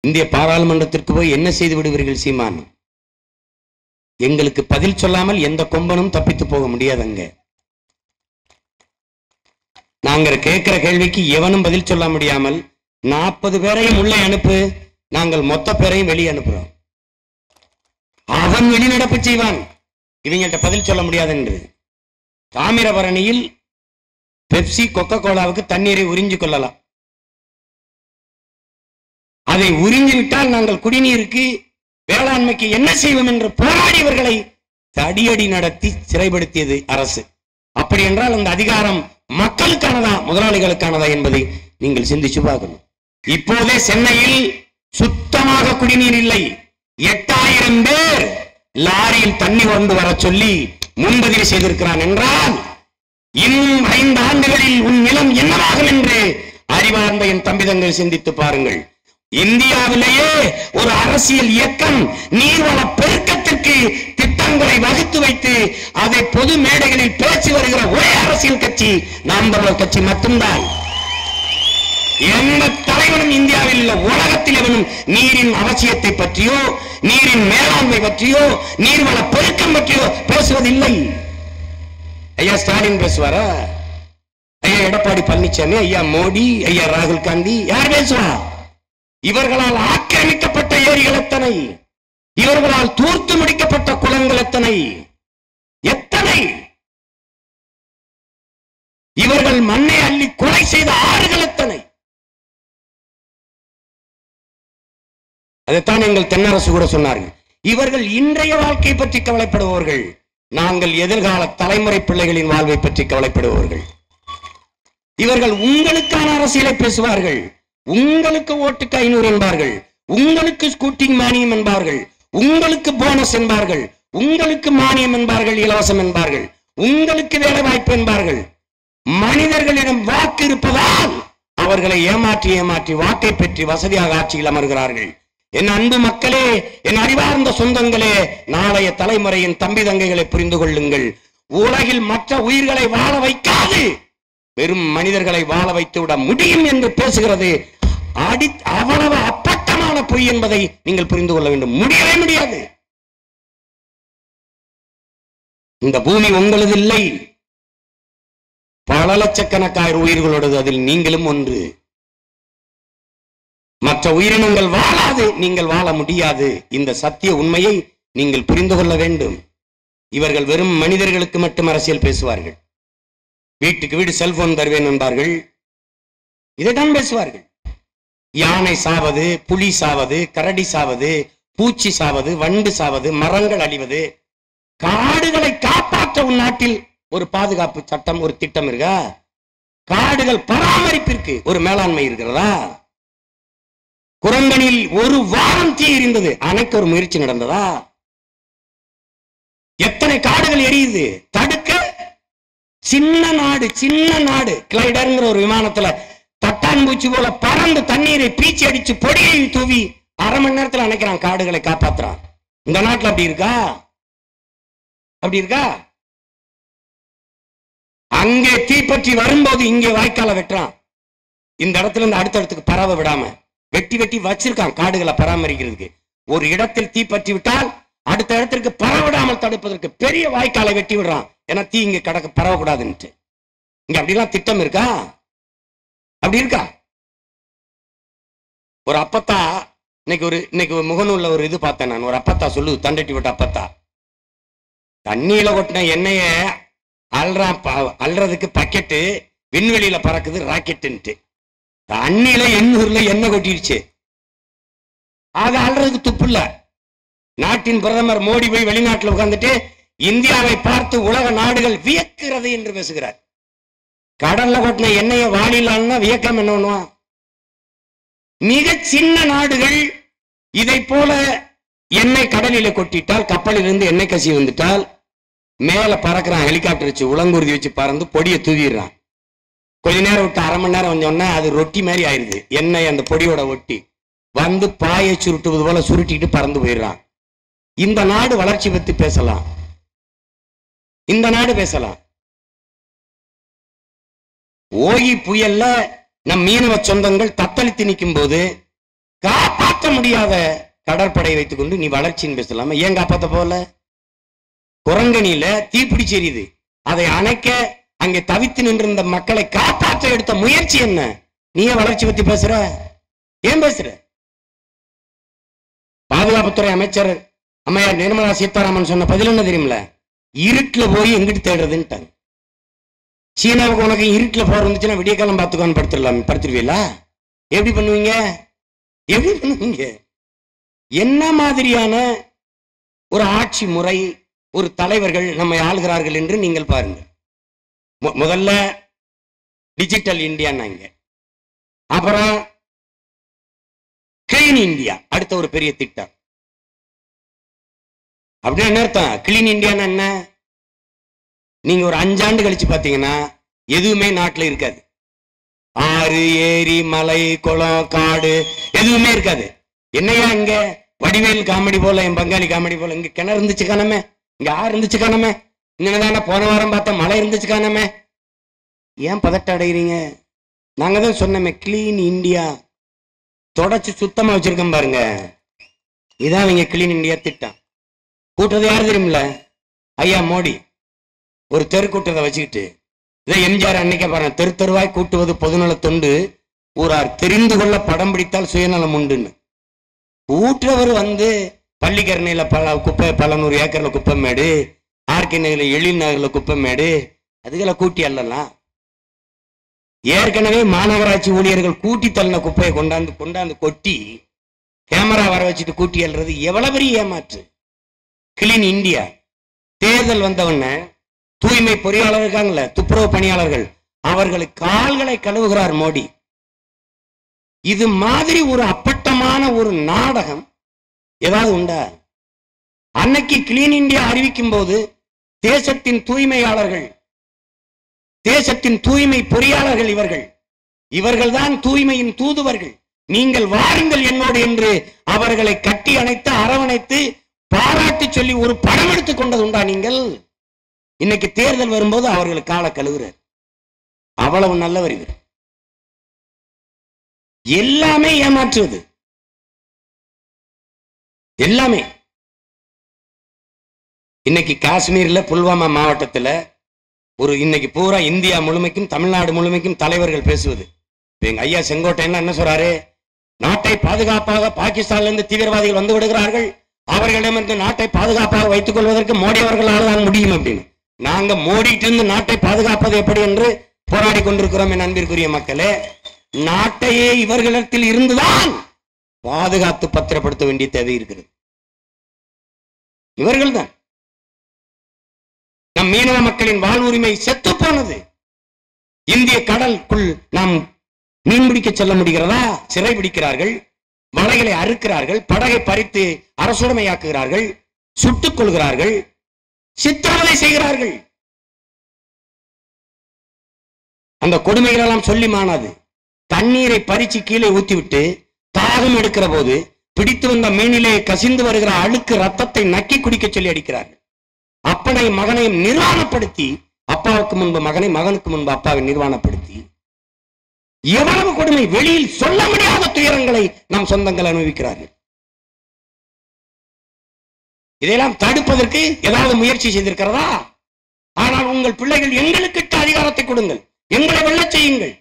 இந்திய பாராளுமன்றத்திற்கு போய் என்ன செய்து விடுவீர்கள் சீமான்? எங்களுக்கு பதில் சொல்லாமல் எந்த கொம்பனும் தப்பித்து போக முடியாதுங்க நாங்க கேட்கிற கேள்விக்கு எவனும் பதில் சொல்ல முடியாமல் நாற்பது பேரையும் உள்ளே அனுப்பு நாங்கள் மொத்த பேரையும் வெளியே அனுப்புறோம். அவன் வெளிநடப்பு செய்வான். இவங்கள்ட்ட பதில் சொல்ல முடியாது என்று. தாமிரபரணியில் பெப்சி கொக்கோ கோலாவுக்கு தண்ணீரை உறிஞ்சு கொள்ளலாம். அதை உறிஞ்சிவிட்டால் நாங்கள் குடிநீருக்கு வேளாண்மைக்கு என்ன செய்வோம் என்று போராடியவர்களை தடியடி நடத்தி சிறைப்படுத்தியது அரசு. அப்படி என்றால் அந்த அதிகாரம் மக்களுக்கானதா முதலாளிகளுக்கானதா என்பதை நீங்கள் சிந்திச்சு பார்க்கணும். இப்போதே சென்னையில் சுத்தமாக குடிநீர் இல்லை. எட்டாயிரம் பேர் லாரியில் தண்ணி கொண்டு வர சொல்லி முன்பதிவு செய்திருக்கிறான் என்றால் இன்னும் ஐந்து ஆண்டுகளில் உன் நிலம் என்னவாகும் என்று அறிவார்ந்த என் தம்பிதங்கள் சிந்தித்து பாருங்கள். இந்தியாவிலேயே ஒரு அரசியல் இயக்கம் நீர்வள பெருக்கத்திற்கு திட்டங்களை வகுத்து வைத்து அதை பொது மேடைகளில் பேச்சு வருகிற ஒரே அரசியல் கட்சி நாம் தமிழர் கட்சி மட்டும்தான். எந்த தலைவனும் இந்தியாவில் உள்ள உலகத்தில் எவனும் நீரின் அவசியத்தை பற்றியோ நீரின் மேலாண்மை பற்றியோ நீர்வள பெருக்கம் பற்றியோ பேசுவதில்லை. ஐயா ஸ்டாலின் பேசுவாரா? ஐயா எடப்பாடி பழனிசாமி ஐயா மோடி ஐயா ராகுல் காந்தி யார் பேசுவா? இவர்களால் ஆக்கிரமிக்கப்பட்ட ஏரிகள் எத்தனை? இவர்களால் தூர்த்து முடிக்கப்பட்ட குளங்கள் எத்தனை? எத்தனை? இவர்கள் மண்ணை அள்ளி கொலை செய்த ஆறுகள் எத்தனை? அதைத்தான் எங்கள் தென்னரசு கூட சொன்னார்கள். இவர்கள் இன்றைய வாழ்க்கை பற்றி கவலைப்படுபவர்கள். நாங்கள் எதிர்கால தலைமுறை பிள்ளைகளின் வாழ்வை பற்றி கவலைப்படுபவர்கள். இவர்கள் உங்களுக்கான அரசியலை பேசுவார்கள். உங்களுக்கு ஓட்டுக்கு ஐநூறு என்பார்கள். உங்களுக்கு ஸ்கூட்டிங் மானியம் என்பார்கள். உங்களுக்கு போனஸ் என்பார்கள். உங்களுக்கு மானியம் என்பார்கள் இலவசம் என்பார்கள். உங்களுக்கு வேலை வாய்ப்பு என்பார்கள். மனிதர்களிடம் வாக்கு இருப்பதால் அவர்களை ஏமாற்றி ஏமாற்றி வாக்கை பெற்று வசதியாக ஆட்சியில் அமர்கிறார்கள். என் அன்பு மக்களே என் அறிவார்ந்த சொந்தங்களே நாளைய தலைமுறையின் தம்பி தங்கைகளை புரிந்து கொள்ளுங்கள். உலகில் மற்ற உயிர்களை வாழ வைக்காது. வெறும் மனிதர்களை வாழ வைத்து விட முடியும் என்று பேசுகிறது அடி அவ்வளவு அப்பட்டமான பொய் என்பதை நீங்கள் புரிந்து கொள்ள வேண்டும். முடியவே முடியாது. இந்த பூமி உங்களது இல்லை. பல லட்சக்கணக்காயிரம் உயிர்களோடது அதில் நீங்களும் ஒன்று. மற்ற உயிரினங்கள் வாழாது நீங்கள் வாழ முடியாது. இந்த சத்திய உண்மையை நீங்கள் புரிந்து கொள்ள வேண்டும். இவர்கள் வெறும் மனிதர்களுக்கு மட்டும் அரசியல் பேசுவார்கள். வீட்டுக்கு வீடு செல்போன் தருவேன் என்பார்கள் இதைத்தான் பேசுவார்கள். யானை சாவது புலி சாவது கரடி சாவது பூச்சி சாவது வண்டு சாவது மரங்கள் அழிவது. காடுகளை காப்பாற்ற உன் நாட்டில் ஒரு பாதுகாப்பு சட்டம் ஒரு திட்டம் இருக்கா? காடுகள் பராமரிப்பிற்கு ஒரு மேலாண்மை இருக்கிறதா? குரங்கனில் ஒரு வாரம் தீ எரிந்தது. அணைக்க ஒரு முயற்சி நடந்ததா? எத்தனை காடுகள் எரியுது? தடுக்க சின்ன நாடு சின்ன நாடு கிளைடர்ங்கிற ஒரு விமானத்துல பட்டாம்பூச்சி போல பறந்து தண்ணீரை பீச்சி அடிச்சு பொடியை தூவி அரை மணி நேரத்தில் அணைக்கிறான் காடுகளை காப்பாத்துறான். இந்த நாட்டுல அப்படி இருக்கா? அப்படி இருக்கா? அங்கே தீப்பற்றி வரும்போது இங்கே வாய்க்கால வெட்டுறான். இந்த இடத்துல இருந்து அடுத்த இடத்துக்கு பரவ விடாம வெட்டி வெட்டி வச்சிருக்கான் காடுகளை பராமரிக்கிறதுக்கு. ஒரு இடத்தில் தீப்பற்றி விட்டால் அடுத்த இடத்திற்கு பரவிடாமல் தடுப்பதற்கு பெரிய வாய்க்காலை வெட்டி விடுறான். ஏன்னா தீ இங்க கடக்க பரவக்கூடாதுன்ட்டு. இங்க அப்படிலாம் திட்டம் இருக்கா? அப்படி இருக்கா? ஒரு அப்பத்தா இன்னைக்கு ஒரு இன்னைக்கு ஒரு முகநூல்ல ஒரு இது பார்த்தேன் நான். ஒரு அப்பத்தா சொல்லு தண்டட்டி விட்ட அப்பத்தா. தண்ணியில கொட்டின எண்ணெய அல்றான் அல்றதுக்கு பக்கெட்டு விண்வெளியில பறக்குது ராக்கெட்டுன்ட்டு. தண்ணியில எண்ணூர்ல எண்ணெய் கொட்டிடுச்சு. அது அல்றதுக்கு துப்பு இல்ல. நாட்டின் பிரதமர் மோடி போய் வெளிநாட்டில் உட்கார்ந்துட்டு இந்தியாவை பார்த்து உலக நாடுகள் வியக்கிறது என்று பேசுகிறார். கடல்ல கொட்டின எண்ணெயை வாழிலான்னா வியக்கம் என்ன பண்ணுவான்? மிக சின்ன நாடுகள் இதை போல எண்ணெய் கடலில கொட்டிட்டால் கப்பலிலிருந்து எண்ணெய் கசி வந்துட்டால் மேல பறக்கிறான் ஹெலிகாப்டர் வச்சு உலங்குறுதி வச்சு பறந்து பொடியை தூவிடுறான். கொஞ்ச நேரம் விட்டு அரை மணி நேரம் வந்தோடனே அது ரொட்டி மாதிரி ஆயிருது. எண்ணெய் அந்த பொடியோட ஒட்டி வந்து பாயை சுருட்டுவது போல சுருட்டிட்டு பறந்து போயிடுறான். இந்த நாடு வளர்ச்சி பத்தி பேசலாம். இந்த நாடு பேசலாம். ஓகி புயல்ல நம் மீனவ சொந்தங்கள் தத்தளித்து நிற்கும் போது காப்பாற்ற முடியாத கடற்படை வைத்துக்கொண்டு நீ வளர்ச்சின்னு பேசலாமா? ஏன் காப்பாற்ற போல குரங்கணியில தீப்பிடிச்சு எரியுது அதை அணைக்க அங்கே தவித்து நின்றிருந்த மக்களை காப்பாற்ற எடுத்த முயற்சி என்ன? நீ ஏன் வளர்ச்சி பத்தி பேசுற. ஏன் பேசுற? பாதுகாப்புத்துறை அமைச்சர் அம்மையார் நிர்மலா சீதாராமன் சொன்ன பதில் என்ன தெரியுமில இருட்டுல போய் எங்கிட்டு தேடுறதுன்ட்டாங்க. சீனாவுக்கு உனக்கு இருட்டில் போற இருந்துச்சுன்னா விடிய காலம் பார்த்துக்கோன்னு படுத்துடலாம். படுத்துருவீங்களா? எப்படி பண்ணுவீங்க? எப்படி பண்ணுவீங்க? என்ன மாதிரியான ஒரு ஆட்சி முறை ஒரு தலைவர்கள் நம்மை ஆளுகிறார்கள் என்று நீங்கள் பாருங்கள். முதல்ல டிஜிட்டல் இந்தியான்னாங்க அப்புறம் கிளீன் இந்தியா அடுத்த ஒரு பெரிய திட்டம். அப்படின்னா என்ன அர்த்தம்? கிளீன் இந்தியான்னா என்ன? நீங்க ஒரு அஞ்சாண்டு கழிச்சு பாத்தீங்கன்னா எதுவுமே நாட்டுல இருக்காது. ஆறு ஏரி மலை குளம் காடு எதுவுமே இருக்காது. என்னையா இங்க? வடிவேல் காமெடி போல என் பங்காளி காமெடி போல இங்க கிணறு இருந்துச்சு காணமே. இங்க ஆறு இருந்துச்சு காணமே. இன்னதான போன வாரம் பார்த்தா மழை இருந்துச்சு காணமே. ஏன் பதட்ட அடைகிறீங்க நாங்க தான் சொன்னோமே கிளீன் இந்தியா தொடச்சு சுத்தமா வச்சிருக்கோம் பாருங்க. இதான் இவங்க கிளீன் இந்தியா திட்டம். கூட்டுறது யார் தெரியுமில்ல? ஐயா மோடி. ஒரு தெருக்கூட்டத்தை வச்சுக்கிட்டு இதை எம்ஜிஆர் அன்னைக்கே பாருங்க தெரு தெருவாய் கூட்டுவது பொதுநல தொண்டு ஊரார் தெரிந்து கொள்ள படம் பிடித்தால் சுயநலம் உண்டுன்னு. கூட்டுறவர் வந்து பள்ளிக்கரணையில் பல குப்பை பல நூறு ஏக்கர்ல குப்பை மேடு ஆர்கே நகரில் எழில் நகரில் குப்பை மேடு அதுகளை கூட்டி அள்ளலாம். ஏற்கனவே மாநகராட்சி ஊழியர்கள் கூட்டி தள்ளின குப்பையை கொண்டாந்து கொண்டாந்து கொட்டி கேமரா வர வச்சுட்டு கூட்டி அள்ளுறது எவ்வளவு பெரிய ஏமாற்று. கிளீன் இந்தியா தேர்தல் வந்தவுடனே தூய்மை பொறியாளர் இருக்காங்கல்ல துப்புரவு பணியாளர்கள். அவர்களுக்கு கால்களை கழுவுகிறார் மோடி. இது மாதிரி ஒரு அப்பட்டமான ஒரு நாடகம் ஏதாவது உண்டா? அன்னைக்கு கிளீன் இந்தியா அறிவிக்கும் போது தேசத்தின் தூய்மையாளர்கள் தேசத்தின் தூய்மை பொறியாளர்கள் இவர்கள். இவர்கள்தான் தூய்மையின் தூதுவர்கள். நீங்கள் வாருங்கள் என்னோடு என்று அவர்களை கட்டி அணைத்து அரவணைத்து பாராட்டி சொல்லி ஒரு படம் எடுத்துக் கொண்டது உண்டா நீங்கள்? இன்னைக்கு தேர்தல் வரும்போது அவர்கள் காலை கழுவுறார். அவ்வளவு நல்லவர் இவர். எல்லாமே ஏமாற்றுவது. எல்லாமே. இன்னைக்கு காஷ்மீர்ல புல்வாமா மாவட்டத்தில் ஒரு இன்னைக்கு பூரா இந்தியா முழுமைக்கும் தமிழ்நாடு முழுமைக்கும் தலைவர்கள் பேசுவது. எங்க ஐயா செங்கோட்டையன் என்ன சொல்றாரு? நாட்டை பாதுகாப்பாக பாகிஸ்தான்ல இருந்து தீவிரவாதிகள் வந்து விடுகிறார்கள். அவர்களிடமிருந்து நாட்டை பாதுகாப்பாக வைத்துக் கொள்வதற்கு மோடி அவர்களால் தான் முடியும் அப்படின்னு. நாங்க மோடிட்டு இருந்து நாட்டை பாதுகாப்பது எப்படி என்று போராடி கொண்டிருக்கிறோம் என் அன்பிற்குரிய மக்களே. நாட்டையே இவர்களிடத்தில் இருந்துதான் பாதுகாத்து பத்திரப்படுத்த வேண்டிய தேவை இருக்கிறது. இவர்கள்தான். நம் மீனவ மக்களின் வாழ்வுரிமை செத்து போனது. இந்திய கடலுக்குள் நாம் மீன் பிடிக்க செல்ல முடிகிறதா? சிறை பிடிக்கிறார்கள் வலைகளை அறுக்கிறார்கள் படகை பறித்து அரசுடைமையாக்குகிறார்கள் சுட்டுக் கொள்கிறார்கள் சித்திரவதை செய்கிறார்கள். அந்த கொடுமைகள் எல்லாம் சொல்லி மாணாது. தண்ணீரை பறிச்சு கீழே ஊத்திவிட்டு தாகம் எடுக்கிற போது பிடித்து வந்த மீனிலே கசிந்து வருகிற அழுக்கு ரத்தத்தை நக்கி குடிக்க சொல்லி அடிக்கிறார்கள். அப்பனை மகனையும் நிர்வாணப்படுத்தி அப்பாவுக்கு முன்பு மகனை மகனுக்கு முன்பு அப்பாவை நிர்வாணப்படுத்தி எவ்வளவு கொடுமை வெளியில் சொல்ல முடியாத துயரங்களை நம் சொந்தங்கள் அனுபவிக்கிறார்கள். இதையெல்லாம் தடுப்பதற்கு ஏதாவது முயற்சி செய்திருக்கிறதா? ஆனால் உங்கள் பிள்ளைகள் எங்களுக்கிட்ட அதிகாரத்தை கொடுங்கள். எங்களை வெல்லச் செய்யுங்கள்.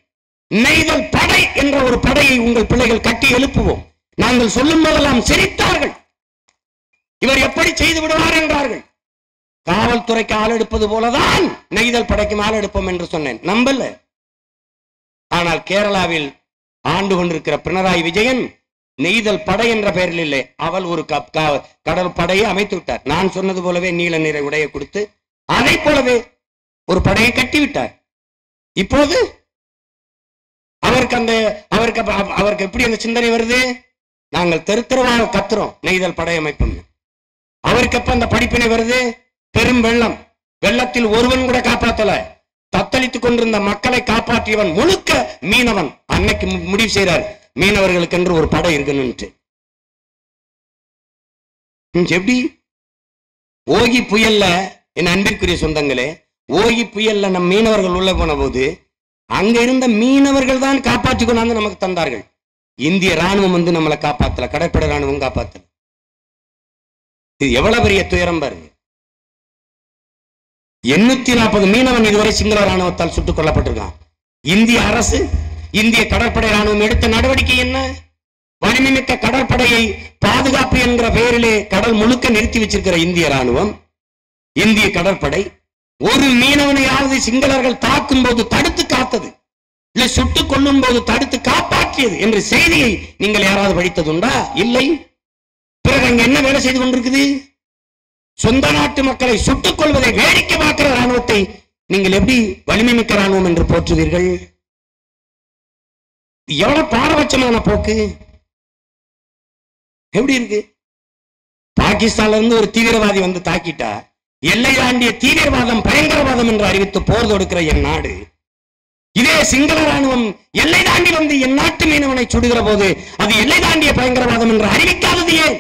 நெய்தல் படை என்ற ஒரு படையை உங்கள் பிள்ளைகள் கட்டி எழுப்புவோம். நாங்கள் சொல்லும் போதெல்லாம் சிரித்தார்கள். இவர் எப்படி செய்து விடுவார் என்றார்கள். காவல்துறைக்கு ஆள் எடுப்பது போலதான் நெய்தல் படைக்கும் ஆள் எடுப்போம் என்று சொன்னேன். நம்பல. ஆனால் கேரளாவில் ஆண்டு கொண்டிருக்கிற பினராயி விஜயன் நெய்தல் படை என்ற பெயரில் இல்லை. அவள் ஒரு கப்- கடல் படையை அமைத்து விட்டார். நான் சொன்னது போலவே நீல நிற உடையை கொடுத்து அதை போலவே ஒரு படையை கட்டிவிட்டார் இப்போது அவருக்கு அந்த அவருக்கு அவருக்கு எப்படி அந்த சிந்தனை வருது? நாங்கள் தெரு தெருவாக கத்துறோம் நெய்தல் படை அமைப்போம் அவருக்கு எப்ப அந்த படிப்பினை வருது? பெரும் வெள்ளம். வெள்ளத்தில் ஒருவன் கூட காப்பாத்தல. தத்தளித்துக் கொண்டிருந்த மக்களை காப்பாற்றியவன் முழுக்க மீனவன். அன்னைக்கு மு- முடிவு செய்றார். மீனவர்களுக்கென்று ஒரு படை இருக்கணும்ட்டு எப்படி? ஓகி புயல்ல என் அன்பிற்குரிய சொந்தங்களே ஓகி புயல்ல நம் மீனவர்கள் உள்ள போன போது அங்க இருந்த மீனவர்கள் தான் காப்பாற்றி கொண்டாந்து நமக்கு தந்தார்கள். இந்திய ராணுவம் வந்து நம்மளை காப்பாத்தல கடற்படை ராணுவம் காப்பாத்தல. இது எவ்வளவு பெரிய துயரம் பாருங்க. எண்ணூத்தி நாற்பது மீனவன் இதுவரை சிங்கள ராணுவத்தால் சுட்டுக் கொல்லப்பட்டிருக்கான். இந்திய அரசு இந்திய கடற்படை ராணுவம் எடுத்த நடவடிக்கை என்ன? வலிமைமிக்க கடற்படையை பாதுகாப்பு என்கிற பெயரிலே கடல் முழுக்க நிறுத்தி வச்சிருக்கிற இந்திய ராணுவம் இந்திய கடற்படை ஒரு மீனவனையாவது சிங்களர்கள் தாக்கும் போது தடுத்து காத்தது இல்லை சுட்டுக் கொள்ளும் போது தடுத்து காப்பாற்றியது என்ற செய்தியை நீங்கள் யாராவது படித்ததுண்டா? இல்லை. பிறகு அங்க என்ன வேலை செய்து கொண்டிருக்குது? சொந்த நாட்டு மக்களை சுட்டுக் கொள்வதை வேடிக்கை பார்க்கிற ராணுவத்தை நீங்கள் எப்படி வலிமை மிக்க ராணுவம் என்று போற்றுவீர்கள்? எவ்வளவு பாரபட்சமான போக்கு? எப்படி இருக்கு? பாகிஸ்தான்ல இருந்து ஒரு தீவிரவாதி வந்து தாக்கிட்டா எல்லை தாண்டிய தீவிரவாதம் பயங்கரவாதம் என்று அறிவித்து போர் தொடுக்கிற என் நாடு. இதே சிங்கள ராணுவம் எல்லை தாண்டி வந்து என் நாட்டு மீனவனை சுடுகிற போது அது எல்லை தாண்டிய பயங்கரவாதம் என்று அறிவிக்காதது ஏன்?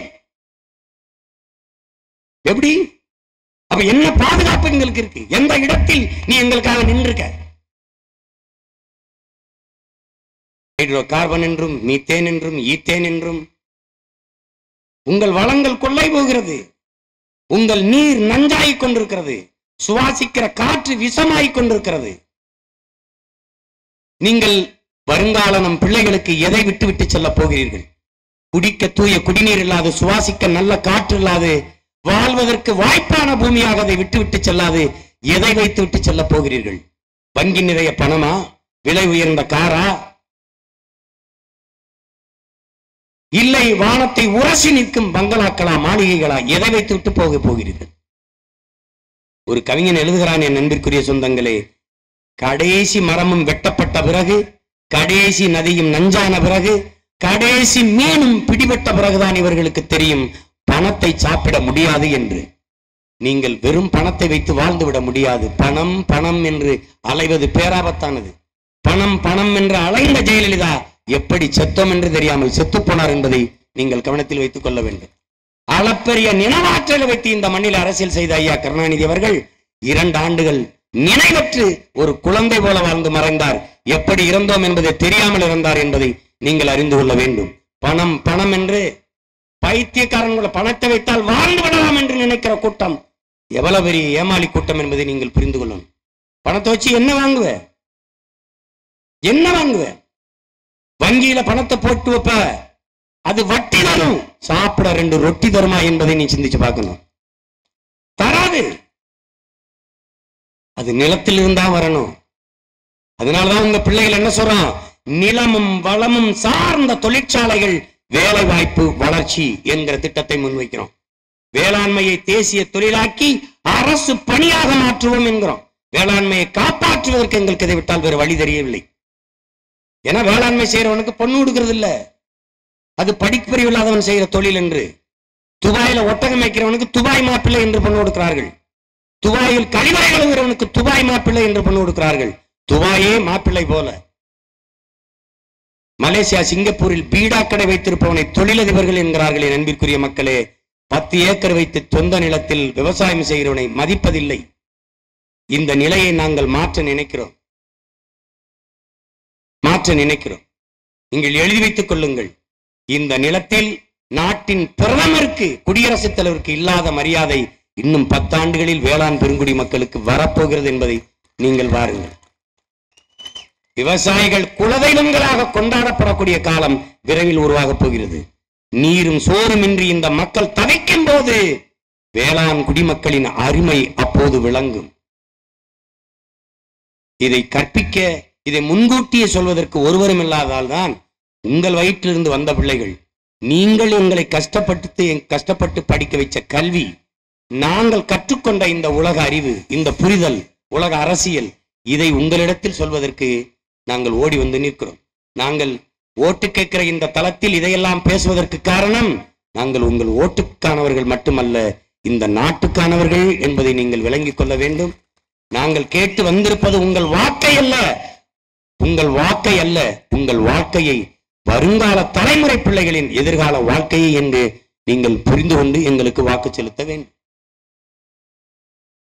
எப்படி? அப்ப என்ன பாதுகாப்பு எங்களுக்கு இருக்கு? எந்த இடத்தில் நீ எங்களுக்காக நின்று இருக்க ஹைட்ரோ கார்பன் என்றும் மீத்தேன் என்றும் ஈத்தேன் என்றும் உங்கள் வளங்கள் கொள்ளை போகிறது உங்கள் நீர் நஞ்சாகிக் கொண்டிருக்கிறது. சுவாசிக்கிற காற்று விஷமாகிக் கொண்டிருக்கிறது. நீங்கள் வருங்கால நம் பிள்ளைகளுக்கு எதை விட்டு விட்டு செல்ல போகிறீர்கள்? குடிக்க தூய குடிநீர் இல்லாது சுவாசிக்க நல்ல காற்று இல்லாது வாழ்வதற்கு வாய்ப்பான பூமியாக அதை விட்டு விட்டு செல்லாது எதை வைத்து விட்டு செல்ல போகிறீர்கள்? வங்கி நிறைய பணமா? விலை உயர்ந்த காரா? இல்லை வானத்தை உரசி நிற்கும் பங்களாக்களா மாளிகைகளா எதை வைத்து விட்டு போக போகிறீர்கள்? ஒரு கவிஞன் எழுதுகிறான் என் நண்பிற்குரிய சொந்தங்களே கடைசி மரமும் வெட்டப்பட்ட பிறகு கடைசி நதியும் நஞ்சான பிறகு கடைசி மீனும் பிடிபட்ட பிறகுதான் இவர்களுக்கு தெரியும் பணத்தை சாப்பிட முடியாது என்று. நீங்கள் வெறும் பணத்தை வைத்து வாழ்ந்து விட முடியாது. பணம் பணம் என்று அலைவது பேராபத்தானது. பணம் பணம் என்று அலைந்த ஜெயலலிதா எப்படி செத்தோம் என்று தெரியாமல் செத்து போனார் என்பதை நீங்கள் கவனத்தில் வைத்துக் கொள்ள வேண்டும். அளப்பெரிய நினைவாற்றலை வைத்து இந்த மண்ணில் அரசியல் செய்த ஐயா கருணாநிதி அவர்கள் இரண்டு ஆண்டுகள் நினைவற்று ஒரு குழந்தை போல வாழ்ந்து மறைந்தார். எப்படி இருந்தோம் என்பதை தெரியாமல் இருந்தார் என்பதை நீங்கள் அறிந்து கொள்ள வேண்டும். பணம் பணம் என்று பைத்தியக்காரங்கள பணத்தை வைத்தால் வாழ்ந்து விடலாம் என்று நினைக்கிற கூட்டம் எவ்வளவு பெரிய ஏமாளி கூட்டம் என்பதை நீங்கள் புரிந்து கொள்ளணும். பணத்தை வச்சு என்ன வாங்குவ? என்ன வாங்குவ? வங்கியில பணத்தை போட்டு வைப்ப. அது வட்டி தரும் சாப்பிட ரெண்டு ரொட்டி தருமா என்பதை நீ சிந்திச்சு பார்க்கணும். தராது. அது நிலத்தில் இருந்தா வரணும். அதனாலதான் உங்க பிள்ளைகள் என்ன சொல்றோம் நிலமும் வளமும் சார்ந்த தொழிற்சாலைகள் வேலை வாய்ப்பு வளர்ச்சி என்கிற திட்டத்தை முன்வைக்கிறோம். வேளாண்மையை தேசிய தொழிலாக்கி அரசு பணியாக மாற்றுவோம் என்கிறோம். வேளாண்மையை காப்பாற்றுவதற்கு எங்களுக்கு இதை விட்டால் வேறு வழி தெரியவில்லை. ஏன்னா வேளாண்மை செய்யறவனுக்கு பொண்ணு கொடுக்கறது இல்ல. அது படிப்பறிவு இல்லாதவன் செய்யற தொழில் என்று. துபாயில ஒட்டகம் வைக்கிறவனுக்கு துபாய் மாப்பிள்ளை என்று பொண்ணு கொடுக்கிறார்கள் துபாயில் கழிவறை கழுவுகிறவனுக்கு துபாய் மாப்பிள்ளை என்று பொண்ணு கொடுக்கிறார்கள் துபாயே மாப்பிள்ளை போல. மலேசியா சிங்கப்பூரில் பீடா கடை வைத்திருப்பவனை தொழிலதிபர்கள் என்கிறார்கள் என் அன்பிற்குரிய மக்களே. பத்து ஏக்கர் வைத்து சொந்த நிலத்தில் விவசாயம் செய்கிறவனை மதிப்பதில்லை. இந்த நிலையை நாங்கள் மாற்ற நினைக்கிறோம். மாற்ற நினைக்கிறோம். நீங்கள் எழுதி வைத்துக் கொள்ளுங்கள். இந்த நிலத்தில் நாட்டின் பிரதமருக்கு குடியரசுத் தலைவருக்கு இல்லாத மரியாதை இன்னும் பத்தாண்டுகளில் வேளாண் பெருங்குடி மக்களுக்கு வரப்போகிறது என்பதை நீங்கள் வாருங்கள். விவசாயிகள் குலதெய்வங்களாக கொண்டாடப்படக்கூடிய காலம் விரைவில் உருவாகப் போகிறது. நீரும் சோறுமின்றி இந்த மக்கள் தவிக்கும் போது வேளாண் குடிமக்களின் அருமை அப்போது விளங்கும். இதை கற்பிக்க இதை முன்கூட்டியே சொல்வதற்கு ஒருவரும் இல்லாதால் தான் உங்கள் வயிற்றிலிருந்து வந்த பிள்ளைகள் நீங்கள் எங்களை கஷ்டப்பட்டு கஷ்டப்பட்டு படிக்க வைச்ச கல்வி நாங்கள் கற்றுக்கொண்ட இந்த உலக அறிவு இந்த புரிதல் உலக அரசியல் இதை உங்களிடத்தில் சொல்வதற்கு நாங்கள் ஓடி வந்து நிற்கிறோம். நாங்கள் ஓட்டு கேட்கிற இந்த தளத்தில் இதையெல்லாம் பேசுவதற்கு காரணம் நாங்கள் உங்கள் ஓட்டுக்கானவர்கள் மட்டுமல்ல இந்த நாட்டுக்கானவர்கள் என்பதை நீங்கள் விளங்கிக் கொள்ள வேண்டும். நாங்கள் கேட்டு வந்திருப்பது உங்கள் வாக்கை அல்ல உங்கள் வாக்கை அல்ல உங்கள் வாழ்க்கையை வருங்கால தலைமுறை பிள்ளைகளின் எதிர்கால வாழ்க்கையை என்று நீங்கள் புரிந்து கொண்டு எங்களுக்கு வாக்கு செலுத்த வேண்டும்.